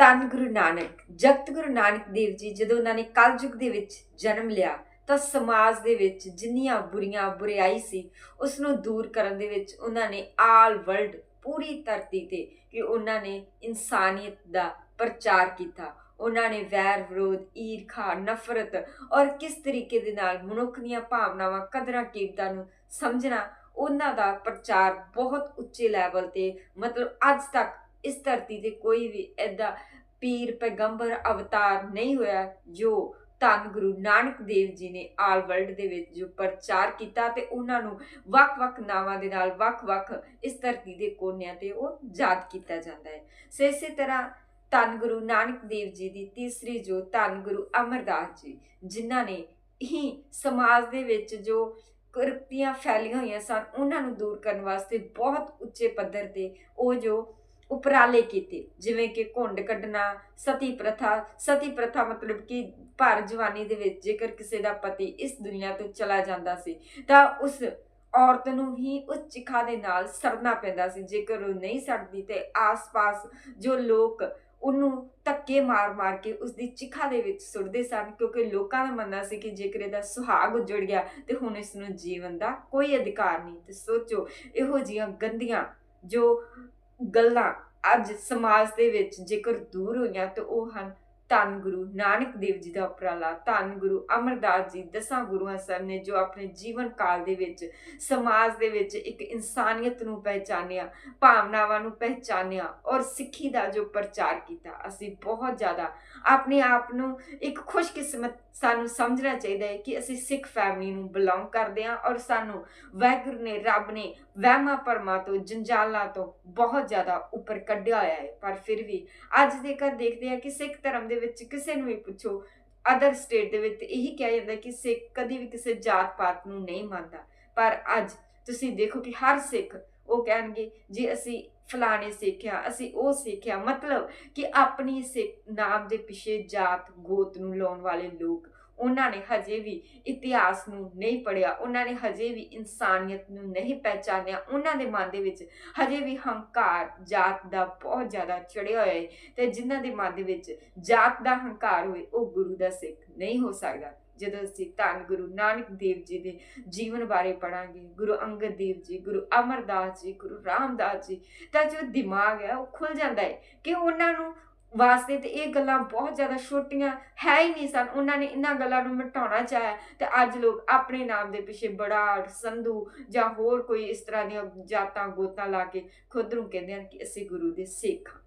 ਧੰਨ ਗੁਰੂ ਨਾਨਕ, ਜਗਤ ਗੁਰੂ ਨਾਨਕ ਦੇਵ ਜੀ ਜਦੋਂ ਉਹਨਾਂ ਨੇ ਕਲਯੁਗ ਦੇ ਵਿੱਚ ਜਨਮ ਲਿਆ, ਤਾਂ ਸਮਾਜ ਦੇ ਵਿੱਚ ਜਿੰਨੀਆਂ ਬੁਰੀਆਂ ਬੁਰਾਈ ਸੀ ਉਸ ਨੂੰ ਦੂਰ ਕਰਨ ਦੇ ਵਿੱਚ ਉਹਨਾਂ ਨੇ ਆਲ ਵਰਲਡ ਪੂਰੀ ਧਰਤੀ ਤੇ ਕਿ ਉਹਨਾਂ ਨੇ ਇਨਸਾਨੀਅਤ ਦਾ ਪ੍ਰਚਾਰ ਕੀਤਾ। ਉਹਨਾਂ ਨੇ ਵੈਰ ਵਿਰੋਧ, ਈਰਖਾ, ਨਫ਼ਰਤ ਔਰ ਕਿਸ ਤਰੀਕੇ ਦੇ ਨਾਲ ਮਨੁੱਖ ਦੀਆਂ ਭਾਵਨਾਵਾਂ, ਕਦਰਾਂ ਕੀਮਤਾਂ ਨੂੰ ਸਮਝਣਾ, ਉਹਨਾਂ ਦਾ ਪ੍ਰਚਾਰ ਬਹੁਤ ਉੱਚੇ ਲੈਵਲ ਤੇ ਮਤਲਬ ਅੱਜ ਤੱਕ ਇਸ ਧਰਤੀ ਤੇ ਕੋਈ ਵੀ ਐਦਾ ਪੀਰ ਪੈਗੰਬਰ ਅਵਤਾਰ ਨਹੀਂ ਹੋਇਆ ਜੋ ਧੰਨ ਗੁਰੂ ਨਾਨਕ ਦੇਵ ਜੀ ਨੇ ਆਲ ਵਰਲਡ ਦੇ ਵਿੱਚ ਜੋ ਪ੍ਰਚਾਰ ਕੀਤਾ ਤੇ ਉਹਨਾਂ ਨੂੰ ਵੱਖ-ਵੱਖ ਨਾਵਾਂ ਦੇ ਨਾਲ ਵੱਖ-ਵੱਖ ਇਸ ਧਰਤੀ ਦੇ ਕੋਨਿਆਂ ਤੇ ਉਹ ਯਾਦ ਕੀਤਾ ਜਾਂਦਾ ਹੈ। ਸੋ ਇਸੇ ਤਰ੍ਹਾਂ ਧੰਨ ਗੁਰੂ ਨਾਨਕ ਦੇਵ ਜੀ ਦੀ ਤੀਸਰੀ ਜੋ ਧੰਨ ਗੁਰੂ ਅਮਰਦਾਸ ਜੀ, ਜਿਨ੍ਹਾਂ ਨੇ ਹੀ ਸਮਾਜ ਦੇ ਵਿੱਚ ਜੋ ਕੁਰਤੀਆਂ ਫੈਲੀਆਂ ਹੋਈਆਂ ਸਨ, ਉਹਨਾਂ ਨੂੰ ਦੂਰ ਕਰਨ ਵਾਸਤੇ ਬਹੁਤ ਉੱਚੇ ਪੱਧਰ ਤੇ ਉਹ ਜੋ ਉਪਰਾਲੇ ਕੀਤੇ, ਜਿਵੇਂ ਕਿ ਘੁੰਡ ਕੱਢਣਾ, ਸਤੀ ਪ੍ਰਥਾ ਸਤੀ ਪ੍ਰਥਾ ਮਤਲਬ ਕਿ ਭਰ ਜਵਾਨੀ ਦੇ ਵਿੱਚ ਜੇਕਰ ਕਿਸੇ ਦਾ ਪਤੀ ਇਸ ਦੁਨੀਆ ਤੋਂ ਚਲਾ ਜਾਂਦਾ ਸੀ, ਤਾਂ ਉਸ ਔਰਤ ਨੂੰ ਹੀ ਉਸ ਚਿਖਾ ਦੇ ਨਾਲ ਸੜਨਾ ਪੈਂਦਾ ਸੀ, ਜੇਕਰ ਉਹ ਨਹੀਂ ਸੜਦੀ ਤੇ ਆਸ-ਪਾਸ ਜੋ ਲੋਕ ਉਹਨੂੰ ਧੱਕੇ ਮਾਰ-ਮਾਰ ਕੇ ਉਸ ਦੀ ਚਿਖਾ ਦੇ ਵਿੱਚ ਸੁੱਟਦੇ ਸਨ, ਕਿਉਂਕਿ ਲੋਕਾਂ ਦਾ ਮੰਨਣਾ ਸੀ ਕਿ ਜੇਕਰ ਇਹਦਾ ਸੁਹਾਗ ਉੱਜੜ ਗਿਆ ਤੇ ਹੁਣ ਇਸ ਨੂੰ ਜੀਵਨ ਦਾ ਕੋਈ ਅਧਿਕਾਰ ਨਹੀਂ। ਤੇ ਸੋਚੋ, ਇਹੋ ਜੀਆਂ ਗੰਦੀਆਂ ਜੋ ਗੱਲਾਂ ਅੱਜ ਸਮਾਜ ਦੇ ਵਿੱਚ ਜੇਕਰ ਦੂਰ ਹੋਈਆਂ ਤੇ ਉਹ ਹਨ ਧੰਨ ਗੁਰੂ ਨਾਨਕ ਦੇਵ ਜੀ ਦਾ ਉਪਰਾਲਾ, ਧੰਨ ਗੁਰੂ ਅਮਰਦਾਸ ਜੀ, ਦਸਾਂ ਗੁਰੂਆਂ ਸਾਹਿਬ ਨੇ ਜੋ ਆਪਣੇ ਜੀਵਨ ਕਾਲ ਦੇ ਵਿੱਚ, ਸਮਾਜ ਦੇ ਵਿੱਚ ਇੱਕ ਇਨਸਾਨੀਅਤ ਨੂੰ ਪਹਿਚਾਨਿਆ, ਭਾਵਨਾਵਾਂ ਨੂੰ ਪਹਿਚਾਨਿਆ ਔਰ ਸਿੱਖੀ ਦਾ ਜੋ ਪ੍ਰਚਾਰ ਕੀਤਾ। ਅਸੀਂ ਬਹੁਤ ਜ਼ਿਆਦਾ ਆਪਣੇ ਆਪ ਨੂੰ ਇੱਕ ਖੁਸ਼ਕਿਸਮਤ ਸਾਨੂੰ ਸਮਝਣਾ ਚਾਹੀਦਾ ਹੈ ਕਿ ਅਸੀਂ ਸਿੱਖ ਫੈਮਿਲੀ ਨੂੰ ਬਿਲੋਂਗ ਕਰਦੇ ਹਾਂ ਔਰ ਸਾਨੂੰ ਵਾਹਿਗੁਰੂ ਨੇ, ਰੱਬ ਨੇ ਵਹਿਮਾਂ ਭਰਮਾਂ ਤੋਂ, ਜੰਜਾਲਾਂ ਤੋਂ ਬਹੁਤ ਜ਼ਿਆਦਾ ਉੱਪਰ ਕੱਢਿਆ ਹੋਇਆ ਹੈ। ਪਰ ਫਿਰ ਵੀ ਅੱਜ ਦੇ ਘਰ ਦੇਖਦੇ ਹਾਂ ਕਿ ਸਿੱਖ ਧਰਮ ਦੇ ਵਿੱਚ ਕਿਸੇ ਨੂੰ ਵੀ ਪੁੱਛੋ ਅਦਰ ਸਟੇਟ ਦੇ ਵਿੱਚ ਇਹੀ ਕਿਹਾ ਜਾਂਦਾ ਕਿ ਸਿੱਖ ਕਦੀ ਵੀ ਕਿਸੇ ਜਾਤ ਪਾਤ ਨੂੰ ਨਹੀਂ ਮੰਨਦਾ। ਪਰ ਅੱਜ ਤੁਸੀਂ ਦੇਖੋ ਕਿ ਹਰ ਸਿੱਖ ਉਹ ਕਹਿਣਗੇ, ਜੀ ਅਸੀਂ ਫਲਾਣੇ ਸਿੱਖਿਆ, ਅਸੀਂ ਉਹ ਸਿੱਖਿਆ, ਮਤਲਬ ਕਿ ਆਪਣੀ ਸਿੱਖ ਨਾਮ ਦੇ ਪਿੱਛੇ ਜਾਤ ਗੋਤ ਨੂੰ ਲਾਉਣ ਵਾਲੇ ਲੋਕ ਉਹਨਾਂ ਨੇ ਹਜੇ ਵੀ ਇਤਿਹਾਸ ਨੂੰ ਨਹੀਂ ਪੜਿਆ ਉਹਨਾਂ ਨੇ ਹਜੇ ਵੀ ਇਨਸਾਨੀਅਤ ਨੂੰ ਨਹੀਂ ਪਹਿਚਾਨਿਆ, ਉਹਨਾਂ ਦੇ ਮਨ ਦੇ ਵਿੱਚ ਹਜੇ ਵੀ ਹੰਕਾਰ, ਜਾਤ ਦਾ ਬਹੁਤ ਜ਼ਿਆਦਾ ਚੜਿਆ ਹੋਇਆ ਹੈ ਤੇ ਜਿਨ੍ਹਾਂ ਦੇ ਮਨ ਦੇ ਵਿੱਚ ਜਾਤ ਦਾ ਹੰਕਾਰ ਹੋਵੇ, ਉਹ ਗੁਰੂ ਦਾ ਸਿੱਖ ਨਹੀਂ ਹੋ ਸਕਦਾ। ਜਦੋਂ ਅਸੀਂ ਧੰਨ ਗੁਰੂ ਨਾਨਕ ਦੇਵ ਜੀ ਦੇ ਜੀਵਨ ਬਾਰੇ ਪੜਾਂਗੇ ਗੁਰੂ ਅੰਗਦ ਦੇਵ ਜੀ, ਗੁਰੂ ਅਮਰਦਾਸ ਜੀ, ਗੁਰੂ ਰਾਮਦਾਸ ਜੀ, ਤਾਂ ਜੋ ਦਿਮਾਗ ਹੈ ਉਹ ਖੁੱਲ ਜਾਂਦਾ ਹੈ ਕਿ ਉਹਨਾਂ ਨੂੰ ਵਾਸਤੇ ਤੇ ਇਹ ਗੱਲਾਂ ਬਹੁਤ ਜ਼ਿਆਦਾ ਛੋਟੀਆਂ ਹੈ ਹੀ ਨਹੀਂ ਸਨ। ਉਹਨਾਂ ਨੇ ਇਹਨਾਂ ਗੱਲਾਂ ਨੂੰ ਮਿਟਾਉਣਾ ਚਾਹਿਆ ਤੇ ਅੱਜ ਲੋਕ ਆਪਣੇ ਨਾਮ ਦੇ ਪਿੱਛੇ ਬੜਾ ਸੰਧੂ ਜਾਂ ਹੋਰ ਕੋਈ ਇਸ ਤਰ੍ਹਾਂ ਦੀਆਂ ਜਾਤਾਂ ਗੋਤਾਂ ਲਾ ਕੇ ਖੁਦ ਨੂੰ ਕਹਿੰਦੇ ਹਨ ਕਿ ਅਸੀਂ ਗੁਰੂ ਦੇ ਸਿੱਖ। ਹਾਂ